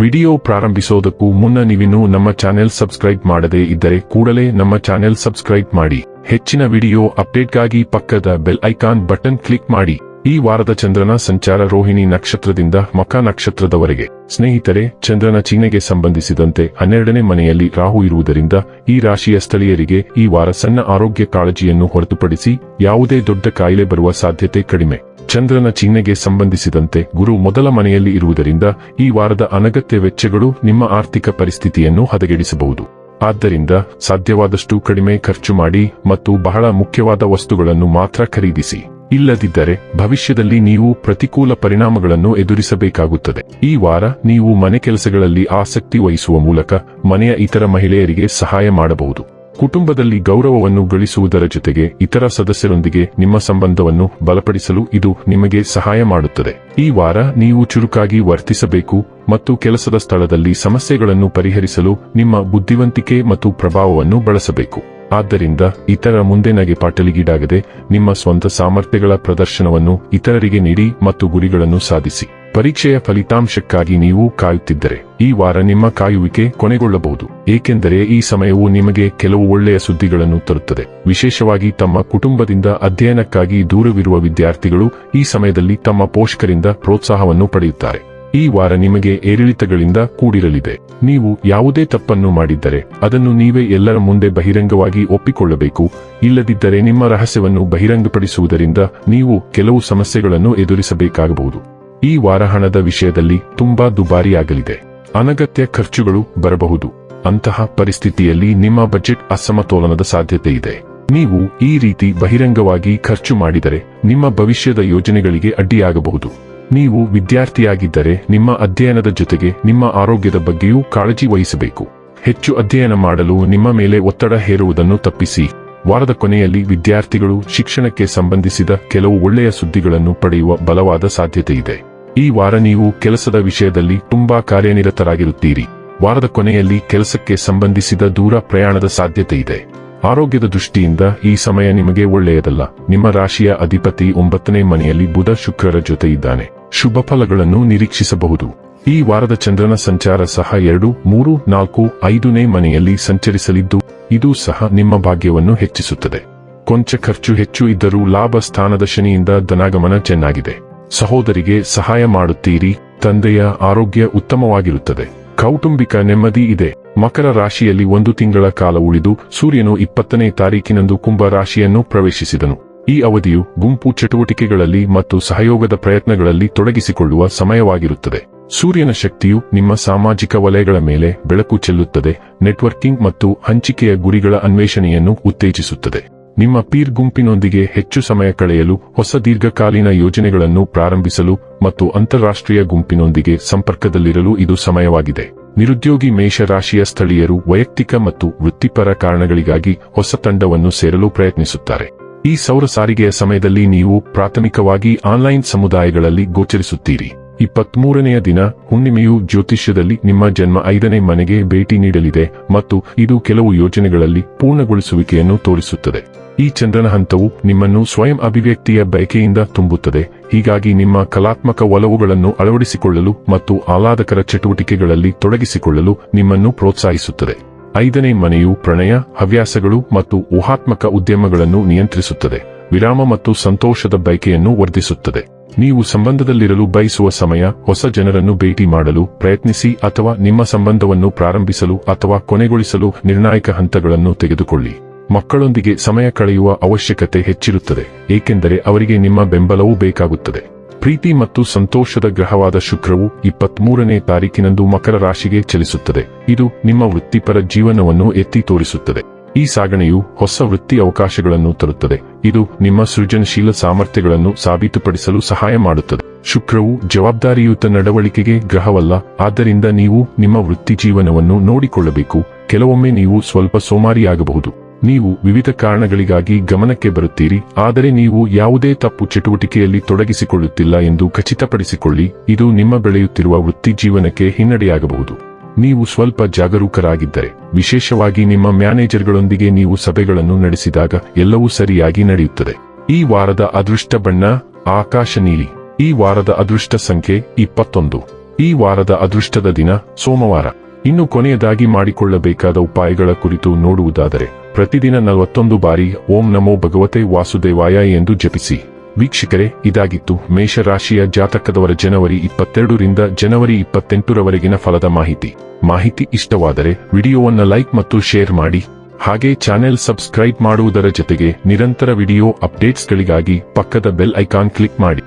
Video ಪ್ರಾರಂಭಿಸೋದಕ್ಕೂ ಮುನ್ನ ನೀವಿನ್ನೂ ನಮ್ಮ ಚಾನೆಲ್ ಸಬ್ಸ್ಕ್ರೈಬ್ ಮಾಡದೇ ಇದ್ದರೆ ಕೂಡಲೇ ನಮ್ಮ ಚಾನೆಲ್ ಸಬ್ಸ್ಕ್ರೈಬ್ ಮಾಡಿ. ಹೆಚ್ಚಿನ ವಿಡಿಯೋ ಅಪ್ಡೇಟ್ಗಾಗಿ ಪಕ್ಕದ ಬೆಲ್ ಐಕಾನ್ ಬಟನ್ ಕ್ಲಿಕ್ ಮಾಡಿ. ಈ ವಾರದ ಚಂದ್ರನ ಸಂಚಾರ ರೋಹಿಣಿ ನಕ್ಷತ್ರದಿಂದ ಮಕ ನಕ್ಷತ್ರದವರೆಗೆ. ಸ್ನೇಹಿತರೆ, ಚಂದ್ರನ ಚಿಹ್ನೆಗೆ ಸಂಬಂಧಿಸಿದಂತೆ ಹನ್ನೆರಡನೇ ಮನೆಯಲ್ಲಿ ರಾಹು ಇರುವುದರಿಂದ ಈ ರಾಶಿಯ ಸ್ಥಳೀಯರಿಗೆ ಈ ವಾರ ಸಣ್ಣ ಆರೋಗ್ಯ ಕಾಳಜಿಯನ್ನು ಹೊರತುಪಡಿಸಿ ಯಾವುದೇ ದೊಡ್ಡ ಕಾಯಿಲೆ ಬರುವ ಸಾಧ್ಯತೆ ಕಡಿಮೆ. ಚಂದ್ರನ ಚಿಹ್ನೆಗೆ ಸಂಬಂಧಿಸಿದಂತೆ ಗುರು ಮೊದಲ ಮನೆಯಲ್ಲಿ ಇರುವುದರಿಂದ ಈ ವಾರದ ಅನಗತ್ಯ ವೆಚ್ಚಗಳು ನಿಮ್ಮ ಆರ್ಥಿಕ ಪರಿಸ್ಥಿತಿಯನ್ನು ಹದಗೆಡಿಸಬಹುದು. ಆದ್ದರಿಂದ ಸಾಧ್ಯವಾದಷ್ಟು ಕಡಿಮೆ ಖರ್ಚು ಮಾಡಿ ಮತ್ತು ಬಹಳ ಮುಖ್ಯವಾದ ವಸ್ತುಗಳನ್ನು ಮಾತ್ರ ಖರೀದಿಸಿ. ಇಲ್ಲದಿದ್ದರೆ ಭವಿಷ್ಯದಲ್ಲಿ ನೀವು ಪ್ರತಿಕೂಲ ಪರಿಣಾಮಗಳನ್ನು ಎದುರಿಸಬೇಕಾಗುತ್ತದೆ. ಈ ವಾರ ನೀವು ಮನೆ ಕೆಲಸಗಳಲ್ಲಿ ಆಸಕ್ತಿ ವಹಿಸುವ ಮೂಲಕ ಮನೆಯ ಇತರ ಮಹಿಳೆಯರಿಗೆ ಸಹಾಯ ಮಾಡಬಹುದು. ಕುಟುಂಬದಲ್ಲಿ ಗೌರವವನ್ನು ಗಳಿಸುವುದರ ಜೊತೆಗೆ ಇತರ ಸದಸ್ಯರೊಂದಿಗೆ ನಿಮ್ಮ ಸಂಬಂಧವನ್ನು ಬಲಪಡಿಸಲು ಇದು ನಿಮಗೆ ಸಹಾಯ ಮಾಡುತ್ತದೆ. ಈ ವಾರ ನೀವು ಚುರುಕಾಗಿ ವರ್ತಿಸಬೇಕು ಮತ್ತು ಕೆಲಸದ ಸ್ಥಳದಲ್ಲಿ ಸಮಸ್ಯೆಗಳನ್ನು ಪರಿಹರಿಸಲು ನಿಮ್ಮ ಬುದ್ಧಿವಂತಿಕೆ ಮತ್ತು ಪ್ರಭಾವವನ್ನು ಬಳಸಬೇಕು. ಆದ್ದರಿಂದ ಇತರ ಮುಂದೆ ನಗೆಪಾಟಲಿಗೀಡಾಗದೆ ನಿಮ್ಮ ಸ್ವಂತ ಸಾಮರ್ಥ್ಯಗಳ ಪ್ರದರ್ಶನವನ್ನು ಇತರರಿಗೆ ನೀಡಿ ಮತ್ತು ಗುರಿಗಳನ್ನು ಸಾಧಿಸಿ. ಪರೀಕ್ಷೆಯ ಫಲಿತಾಂಶಕ್ಕಾಗಿ ನೀವು ಕಾಯುತ್ತಿದ್ದರೆ ಈ ವಾರ ನಿಮ್ಮ ಕಾಯುವಿಕೆ ಕೊನೆಗೊಳ್ಳಬಹುದು. ಏಕೆಂದರೆ ಈ ಸಮಯವು ನಿಮಗೆ ಕೆಲವು ಒಳ್ಳೆಯ ಸುದ್ದಿಗಳನ್ನು ತರುತ್ತದೆ. ವಿಶೇಷವಾಗಿ ತಮ್ಮ ಕುಟುಂಬದಿಂದ ಅಧ್ಯಯನಕ್ಕಾಗಿ ದೂರವಿರುವ ವಿದ್ಯಾರ್ಥಿಗಳು ಈ ಸಮಯದಲ್ಲಿ ತಮ್ಮ ಪೋಷಕರಿಂದ ಪ್ರೋತ್ಸಾಹವನ್ನು ಪಡೆಯುತ್ತಾರೆ. ಈ ವಾರ ನಿಮಗೆ ಏರಿಳಿತಗಳಿಂದ ಕೂಡಿರಲಿದೆ. ನೀವು ಯಾವುದೇ ತಪ್ಪನ್ನು ಮಾಡಿದ್ದರೆ ಅದನ್ನು ನೀವೇ ಎಲ್ಲರ ಮುಂದೆ ಬಹಿರಂಗವಾಗಿ ಒಪ್ಪಿಕೊಳ್ಳಬೇಕು. ಇಲ್ಲದಿದ್ದರೆ ನಿಮ್ಮ ರಹಸ್ಯವನ್ನು ಬಹಿರಂಗಪಡಿಸುವುದರಿಂದ ನೀವು ಕೆಲವು ಸಮಸ್ಯೆಗಳನ್ನು ಎದುರಿಸಬೇಕಾಗಬಹುದು. ಈ ವಾರ ಹಣದ ವಿಷಯದಲ್ಲಿ ತುಂಬಾ ದುಬಾರಿಯಾಗಲಿದೆ. ಅನಗತ್ಯ ಖರ್ಚುಗಳು ಬರಬಹುದು. ಅಂತಹ ಪರಿಸ್ಥಿತಿಯಲ್ಲಿ ನಿಮ್ಮ ಬಜೆಟ್ ಅಸಮತೋಲನದ ಸಾಧ್ಯತೆ ಇದೆ. ನೀವು ಈ ರೀತಿ ಬಹಿರಂಗವಾಗಿ ಖರ್ಚು ಮಾಡಿದರೆ ನಿಮ್ಮ ಭವಿಷ್ಯದ ಯೋಜನೆಗಳಿಗೆ ಅಡ್ಡಿಯಾಗಬಹುದು. ನೀವು ವಿದ್ಯಾರ್ಥಿಯಾಗಿದ್ದರೆ ನಿಮ್ಮ ಅಧ್ಯಯನದ ಜೊತೆಗೆ ನಿಮ್ಮ ಆರೋಗ್ಯದ ಬಗ್ಗೆಯೂ ಕಾಳಜಿ ವಹಿಸಬೇಕು. ಹೆಚ್ಚು ಅಧ್ಯಯನ ಮಾಡಲು ನಿಮ್ಮ ಮೇಲೆ ಒತ್ತಡ ಹೇರುವುದನ್ನು ತಪ್ಪಿಸಿ. ವಾರದ ಕೊನೆಯಲ್ಲಿ ವಿದ್ಯಾರ್ಥಿಗಳು ಶಿಕ್ಷಣಕ್ಕೆ ಸಂಬಂಧಿಸಿದ ಕೆಲವು ಒಳ್ಳೆಯ ಸುದ್ದಿಗಳನ್ನು ಪಡೆಯುವ ಬಲವಾದ ಸಾಧ್ಯತೆ ಇದೆ ಈ ವಾರ ನೀವು ಕೆಲಸದ ವಿಷಯದಲ್ಲಿ ತುಂಬಾ ಕಾರ್ಯನಿರತರಾಗಿರುತ್ತೀರಿ. ವಾರದ ಕೊನೆಯಲ್ಲಿ ಕೆಲಸಕ್ಕೆ ಸಂಬಂಧಿಸಿದ ದೂರ ಪ್ರಯಾಣದ ಸಾಧ್ಯತೆ ಇದೆ ಆರೋಗ್ಯದ ದೃಷ್ಟಿಯಿಂದ ಈ ಸಮಯ ನಿಮಗೆ ಒಳ್ಳೆಯದಲ್ಲ. ನಿಮ್ಮ ರಾಶಿಯ ಅಧಿಪತಿ ಒಂಬತ್ತನೇ ಮನೆಯಲ್ಲಿ ಬುಧ ಶುಕ್ರರ ಜೊತೆ ಇದ್ದಾನೆ ಶುಭ ಫಲಗಳನ್ನು ನಿರೀಕ್ಷಿಸಬಹುದು. ಈ ವಾರದ ಚಂದ್ರನ ಸಂಚಾರ ಸಹ ಎರಡು, ಮೂರು, ನಾಲ್ಕು, ಐದನೇ ಮನೆಯಲ್ಲಿ ಸಂಚರಿಸಲಿದ್ದು, ಇದು ಸಹ ನಿಮ್ಮ ಭಾಗ್ಯವನ್ನು ಹೆಚ್ಚಿಸುತ್ತದೆ. ಕೊಂಚ ಖರ್ಚು ಹೆಚ್ಚು ಇದ್ದರೂ ಲಾಭ ಸ್ಥಾನದ ಶನಿಯಿಂದ ಧನಾಗಮನ ಚೆನ್ನಾಗಿದೆ. ಸಹೋದರಿಗೆ ಸಹಾಯ ಮಾಡುತ್ತೀರಿ, ತಂದೆಯ ಆರೋಗ್ಯ ಉತ್ತಮವಾಗಿರುತ್ತದೆ. ಕೌಟುಂಬಿಕ ನೆಮ್ಮದಿ ಇದೆ. ಮಕರ ರಾಶಿಯಲ್ಲಿ ಒಂದು ತಿಂಗಳ ಕಾಲ ಉಳಿದು, ಸೂರ್ಯನು ಇಪ್ಪತ್ತನೇ ತಾರೀಕಿನಂದು ಕುಂಭ ರಾಶಿಯನ್ನು ಪ್ರವೇಶಿಸಿದನು. ಈ ಅವಧಿಯು ಗುಂಪು ಚಟುವಟಿಕೆಗಳಲ್ಲಿ ಮತ್ತು ಸಹಯೋಗದ ಪ್ರಯತ್ನಗಳಲ್ಲಿ ತೊಡಗಿಸಿಕೊಳ್ಳುವ ಸಮಯವಾಗಿರುತ್ತದೆ. ಸೂರ್ಯನ ಶಕ್ತಿಯು ನಿಮ್ಮ ಸಾಮಾಜಿಕ ವಲಯಗಳ ಮೇಲೆ ಬೆಳಕು ಚೆಲ್ಲುತ್ತದೆ, ನೆಟ್ವರ್ಕಿಂಗ್ ಮತ್ತು ಹಂಚಿಕೆಯ ಗುರಿಗಳ ಅನ್ವೇಷಣೆಯನ್ನು ಉತ್ತೇಜಿಸುತ್ತದೆ. ನಿಮ್ಮ ಪೀರ್ ಗುಂಪಿನೊಂದಿಗೆ ಹೆಚ್ಚು ಸಮಯ ಕಳೆಯಲು ಹೊಸ ದೀರ್ಘಕಾಲೀನ ಯೋಜನೆಗಳನ್ನು ಪ್ರಾರಂಭಿಸಲು ಮತ್ತು ಅಂತಾರಾಷ್ಟ್ರೀಯ ಗುಂಪಿನೊಂದಿಗೆ ಸಂಪರ್ಕದಲ್ಲಿರಲು ಇದು ಸಮಯವಾಗಿದೆ. ನಿರುದ್ಯೋಗಿ ಮೇಷರಾಶಿಯ ಸ್ಥಳೀಯರು ವೈಯಕ್ತಿಕ ಮತ್ತು ವೃತ್ತಿಪರ ಕಾರಣಗಳಿಗಾಗಿ ಹೊಸ ತಂಡವನ್ನು ಸೇರಲು ಪ್ರಯತ್ನಿಸುತ್ತಾರೆ. ಈ ಸೌರ ಸಾರಿಗೆಯ ಸಮಯದಲ್ಲಿ ನೀವು ಪ್ರಾಥಮಿಕವಾಗಿ ಆನ್ಲೈನ್ ಸಮುದಾಯಗಳಲ್ಲಿ ಗೋಚರಿಸುತ್ತೀರಿ. ಇಪ್ಪತ್ಮೂರನೆಯ ದಿನ ಹುಣ್ಣಿಮೆಯು ಜ್ಯೋತಿಷ್ಯದಲ್ಲಿ ನಿಮ್ಮ ಜನ್ಮ ಐದನೇ ಮನೆಗೆ ಭೇಟಿ ನೀಡಲಿದೆ ಮತ್ತು ಇದು ಕೆಲವು ಯೋಜನೆಗಳಲ್ಲಿ ಪೂರ್ಣಗೊಳಿಸುವಿಕೆಯನ್ನು ತೋರಿಸುತ್ತದೆ. ಈ ಚಂದ್ರನ ಹಂತವು ನಿಮ್ಮನ್ನು ಸ್ವಯಂ ಅಭಿವ್ಯಕ್ತಿಯ ಬಯಕೆಯಿಂದ ತುಂಬುತ್ತದೆ. ಹೀಗಾಗಿ ನಿಮ್ಮ ಕಲಾತ್ಮಕ ಒಲವುಗಳನ್ನು ಅಳವಡಿಸಿಕೊಳ್ಳಲು ಮತ್ತು ಆಹ್ಲಾದಕರ ಚಟುವಟಿಕೆಗಳಲ್ಲಿ ತೊಡಗಿಸಿಕೊಳ್ಳಲು ನಿಮ್ಮನ್ನು ಪ್ರೋತ್ಸಾಹಿಸುತ್ತದೆ. ಐದನೇ ಮನೆಯು ಪ್ರಣಯ, ಹವ್ಯಾಸಗಳು ಮತ್ತು ಊಹಾತ್ಮಕ ಉದ್ಯಮಗಳನ್ನು ನಿಯಂತ್ರಿಸುತ್ತದೆ. ವಿರಾಮ ಮತ್ತು ಸಂತೋಷದ ಬಯಕೆಯನ್ನು ವರ್ಧಿಸುತ್ತದೆ. ನೀವು ಸಂಬಂಧದಲ್ಲಿರಲು ಬಯಸುವ ಸಮಯ, ಹೊಸ ಜನರನ್ನು ಭೇಟಿ ಮಾಡಲು, ಪ್ರಯತ್ನಿಸಿ ಅಥವಾ ನಿಮ್ಮ ಸಂಬಂಧವನ್ನು ಪ್ರಾರಂಭಿಸಲು ಅಥವಾ ಕೊನೆಗೊಳಿಸಲು ನಿರ್ಣಾಯಕ ಹಂತಗಳನ್ನು ತೆಗೆದುಕೊಳ್ಳಿ. ಮಕ್ಕಳೊಂದಿಗೆ ಸಮಯ ಕಳೆಯುವ ಅವಶ್ಯಕತೆ ಹೆಚ್ಚಿರುತ್ತದೆ, ಏಕೆಂದರೆ ಅವರಿಗೆ ನಿಮ್ಮ ಬೆಂಬಲವೂ ಬೇಕಾಗುತ್ತದೆ. ಪ್ರೀತಿ ಮತ್ತು ಸಂತೋಷದ ಗ್ರಹವಾದ ಶುಕ್ರವು ಇಪ್ಪತ್ಮೂರನೇ ತಾರೀಕಿನಂದು ಮಕರ ರಾಶಿಗೆ ಚಲಿಸುತ್ತದೆ. ಇದು ನಿಮ್ಮ ವೃತ್ತಿಪರ ಜೀವನವನ್ನು ಎತ್ತಿ ತೋರಿಸುತ್ತದೆ. ಈ ಸಾಗಣೆಯು ಹೊಸ ವೃತ್ತಿ ಅವಕಾಶಗಳನ್ನು ತರುತ್ತದೆ. ಇದು ನಿಮ್ಮ ಸೃಜನಶೀಲ ಸಾಮರ್ಥ್ಯಗಳನ್ನು ಸಾಬೀತುಪಡಿಸಲು ಸಹಾಯ ಮಾಡುತ್ತದೆ. ಶುಕ್ರವು ಜವಾಬ್ದಾರಿಯುತ ನಡವಳಿಕೆಗೆ ಗ್ರಹವಲ್ಲ, ಆದ್ದರಿಂದ ನೀವು ನಿಮ್ಮ ವೃತ್ತಿ ಜೀವನವನ್ನು ನೋಡಿಕೊಳ್ಳಬೇಕು. ಕೆಲವೊಮ್ಮೆ ನೀವು ಸ್ವಲ್ಪ ಸೋಮಾರಿಯಾಗಬಹುದು. ನೀವು ವಿವಿಧ ಕಾರಣಗಳಿಗಾಗಿ ಗಮನಕ್ಕೆ ಬರುತ್ತೀರಿ, ಆದರೆ ನೀವು ಯಾವುದೇ ತಪ್ಪು ಚಟುವಟಿಕೆಯಲ್ಲಿ ತೊಡಗಿಸಿಕೊಳ್ಳುತ್ತಿಲ್ಲ ಎಂದು ಖಚಿತಪಡಿಸಿಕೊಳ್ಳಿ. ಇದು ನಿಮ್ಮ ಬೆಳೆಯುತ್ತಿರುವ ವೃತ್ತಿ ಜೀವನಕ್ಕೆ ಹಿನ್ನಡೆಯಾಗಬಹುದು. ನೀವು ಸ್ವಲ್ಪ ಜಾಗರೂಕರಾಗಿದ್ದರೆ, ವಿಶೇಷವಾಗಿ ನಿಮ್ಮ ಮ್ಯಾನೇಜರ್ಗಳೊಂದಿಗೆ ನೀವು ಸಭೆಗಳನ್ನು ನಡೆಸಿದಾಗ ಎಲ್ಲವೂ ಸರಿಯಾಗಿ ನಡೆಯುತ್ತದೆ. ಈ ವಾರದ ಅದೃಷ್ಟ ಬಣ್ಣ, ಆಕಾಶ ನೀಲಿ. ಈ ವಾರದ ಅದೃಷ್ಟ ಸಂಖ್ಯೆ ಇಪ್ಪತ್ತೊಂದು. ಈ ವಾರದ ಅದೃಷ್ಟದ ದಿನ, ಸೋಮವಾರ. ಇನ್ನು ಕೊನೆಯದಾಗಿ ಮಾಡಿಕೊಳ್ಳಬೇಕಾದ ಉಪಾಯಗಳ ಕುರಿತು ನೋಡುವುದಾದರೆ, ಪ್ರತಿದಿನ ನಲವತ್ತೊಂದು ಬಾರಿ ಓಂ ನಮೋ ಭಗವತೆ ವಾಸುದೇವಾಯ ಎಂದು ಜಪಿಸಿ. ವೀಕ್ಷಕರೇ, ಇದಾಗಿತ್ತು ಮೇಷರಾಶಿಯ ಜಾತಕದವರ ಜನವರಿ ಇಪ್ಪತ್ತೆರಡರಿಂದ ಜನವರಿ ಇಪ್ಪತ್ತೆಂಟರವರೆಗಿನ ಫಲದ ಮಾಹಿತಿ. ಮಾಹಿತಿ ಇಷ್ಟವಾದರೆ ವಿಡಿಯೋವನ್ನು ಲೈಕ್ ಮತ್ತು ಶೇರ್ ಮಾಡಿ. ಹಾಗೆ ಚಾನೆಲ್ ಸಬ್ಸ್ಕ್ರೈಬ್ ಮಾಡುವುದರ ಜೊತೆಗೆ ನಿರಂತರ ವಿಡಿಯೋ ಅಪ್ಡೇಟ್ಸ್ಗಳಿಗಾಗಿ ಪಕ್ಕದ ಬೆಲ್ ಐಕಾನ್ ಕ್ಲಿಕ್ ಮಾಡಿ.